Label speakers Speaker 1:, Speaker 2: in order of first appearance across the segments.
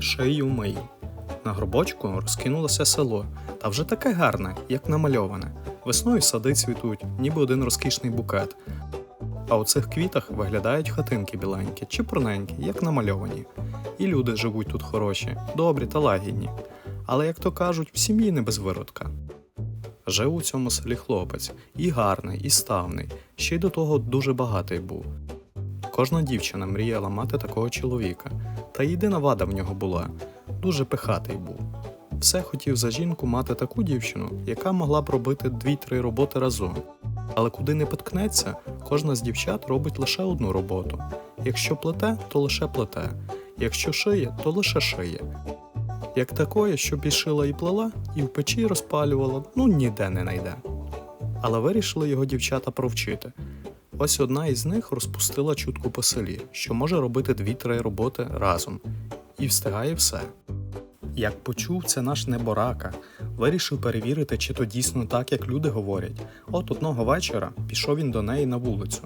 Speaker 1: шию мию. На гробочку розкинулося село, та вже таке гарне, як намальоване. Весною сади цвітуть, ніби один розкішний букет. А у цих квітах виглядають хатинки біленькі, чіпурненькі, як намальовані. І люди живуть тут хороші, добрі та лагідні. Але, як то кажуть, в сім'ї не без виродка. Жив у цьому селі хлопець, і гарний, і ставний, ще й до того дуже багатий був. Кожна дівчина мріяла мати такого чоловіка, та єдина вада в нього була дуже пихатий був. Все хотів за жінку мати таку дівчину, яка могла б робити дві-три роботи разом. Але куди не поткнеться, кожна з дівчат робить лише одну роботу. Якщо плете, то лише плете, якщо шиє, то лише шиє. Як такої, щоб і шила і плела, і в печі розпалювала, ну ніде не найде. Але вирішили його дівчата провчити. Ось одна із них розпустила чутку по селі, що може робити дві-три роботи разом, і встигає все. Як почув це наш неборака, вирішив перевірити, чи то дійсно так, як люди говорять. От одного вечора пішов він до неї на вулицю.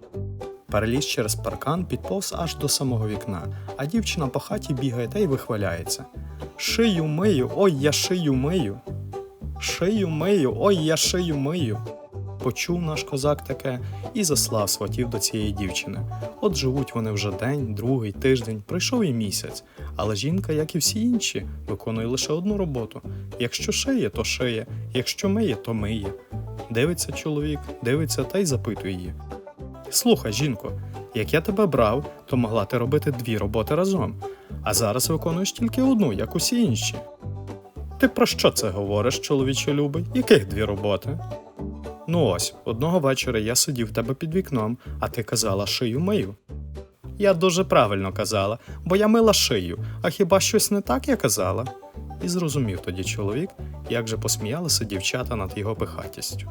Speaker 1: Переліз через паркан, підповз аж до самого вікна, а дівчина по хаті бігає та й вихваляється. Шию мию, ой, я шию мию. Шию мию, ой, я шию мию. Почув наш козак таке і заслав сватів до цієї дівчини. От живуть вони вже день, другий, тиждень, пройшов і місяць. Але жінка, як і всі інші, виконує лише одну роботу. Якщо шиє, то шиє, якщо миє, то миє. Дивиться чоловік, дивиться та й запитує її. Слухай, жінко, як я тебе брав, то могла ти робити дві роботи разом, а зараз виконуєш тільки одну, як усі інші. Ти про що це говориш, чоловіче любий? Яких дві роботи? Ну ось, одного вечора я сидів в тебе під вікном, а ти казала шию мию. Я дуже правильно казала, бо я мила шию, а хіба щось не так я казала? І зрозумів тоді чоловік, як же посміялися дівчата над його пихатістю.